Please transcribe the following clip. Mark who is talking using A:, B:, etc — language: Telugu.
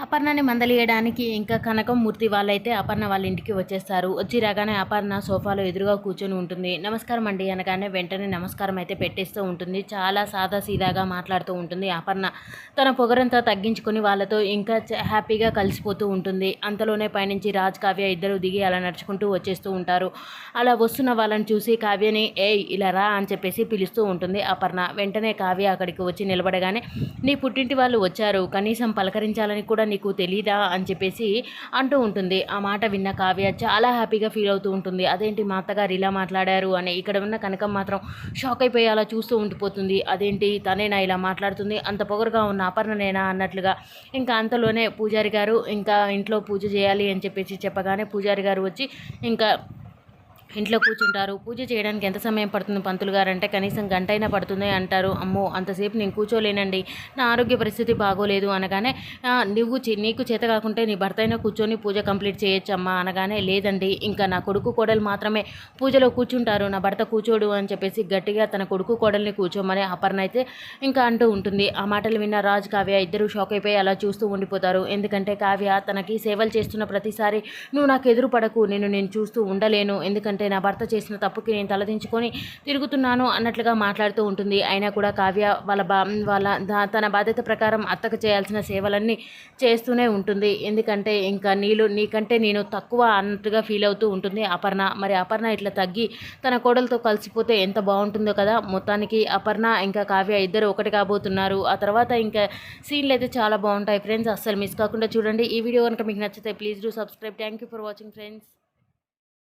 A: అపర్ణని మందలియడానికి ఇంకా కనకం మూర్తి వాళ్ళైతే అపర్ణ వాళ్ళ ఇంటికి వచ్చేస్తారు. వచ్చి రాగానే అపర్ణ సోఫాలో ఎదురుగా కూర్చొని ఉంటుంది. నమస్కారం అండి అనగానే వెంటనే నమస్కారం అయితే పెట్టేస్తూ ఉంటుంది. చాలా సాదా సీదాగా మాట్లాడుతూ ఉంటుంది అపర్ణ. తన పొగరంతా తగ్గించుకొని వాళ్ళతో ఇంకా చ- హ్యాపీగా కలిసిపోతూ ఉంటుంది. అంతలోనే పైనుంచి రాజ్ కావ్య ఇద్దరు దిగి అలా నడుచుకుంటూ వచ్చేస్తూ ఉంటారు. అలా వస్తున్న వాళ్ళని చూసి కావ్యని ఏయ్ ఇలా రా అని చెప్పేసి పిలుస్తూ ఉంటుంది అపర్ణ. వెంటనే కావ్య అక్కడికి వచ్చి నిలబడగానే నీ పుట్టింటి వాళ్ళు వచ్చారు. కనీసం పలకరించాలని కూడా నీకు తెలీదా అని చెప్పేసి అంటూ ఉంటుంది. ఆ మాట విన్న కావ్య చాలా హ్యాపీగా ఫీల్ అవుతూ ఉంటుంది. అదేంటి మా అత్తగారు ఇలా మాట్లాడారు అని ఇక్కడ ఉన్న కనకం మాత్రం షాక్ అయిపోయి అలా చూస్తూ ఉండిపోతుంది. అదేంటి తనేనా ఇలా మాట్లాడుతుంది? అంత పొగరుగా ఉన్న అపర్ణనేనా అన్నట్లుగా ఇంకా అంతలోనే పూజారి గారు ఇంకా ఇంట్లో పూజ చేయాలి అని చెప్పేసి చెప్పగానే పూజారి గారు వచ్చి ఇంకా ఇంట్లో కూర్చుంటారు. పూజ చేయడానికి ఎంత సమయం పడుతుంది? పంతులు గారు అంటే కనీసం గంట అయినా పడుతుంది అంటారు. అమ్మో అంతసేపు నేను కూర్చోలేనండి. నా ఆరోగ్య పరిస్థితి బాగోలేదు అనగానే నువ్వు చే- నీకు చేత కాకుంటే నీ భర్త అయినా కూర్చొని పూజ కంప్లీట్ చేయొచ్చమ్మా అనగానే లేదండి ఇంకా నా కొడుకు కోడలు మాత్రమే పూజలో కూర్చుంటారు. నా భర్త కూర్చోడు అని చెప్పేసి గట్టిగా తన కొడుకు కోడల్ని కూర్చోమని అపర్ణ అయితే ఇంకా అంటూ ఉంటుంది. ఆ మాటలు విన్న రాజ్ కావ్య ఇద్దరు షాక్ అయిపోయి అలా చూస్తూ ఉండిపోతారు. ఎందుకంటే కావ్య తనకి సేవలు చేస్తున్న ప్రతిసారి నువ్వు నాకు ఎదురు పడకు. నేను నేను చూస్తూ ఉండలేను. ఎందుకంటే అంటే నా భర్త చేసిన తప్పుకి నేను తలదించుకొని తిరుగుతున్నాను అన్నట్లుగా మాట్లాడుతూ ఉంటుంది. అయినా కూడా కావ్య వాళ్ళ బా వాళ్ళ దా- తన బాధ్యత ప్రకారం అత్తకు చేయాల్సిన సేవలన్నీ చేస్తూనే ఉంటుంది. ఎందుకంటే ఇంకా నీళ్ళు నీకంటే నేను తక్కువ అన్నట్టుగా ఫీల్ అవుతూ ఉంటుంది అపర్ణ. మరి అపర్ణ ఇట్లా తగ్గి తన కోడలతో కలిసిపోతే ఎంత బాగుంటుందో కదా! మొత్తానికి అపర్ణ ఇంకా కావ్య ఇద్దరు ఒకటి కాబోతున్నారు. ఆ తర్వాత ఇంకా సీన్లు అయితే చాలా బాగుంటాయి. ఫ్రెండ్స్ అస్సలు మిస్ కాకుండా చూడండి. ఈ వీడియో కనుక మీకు నచ్చితే please do subscribe. Thank you for watching friends.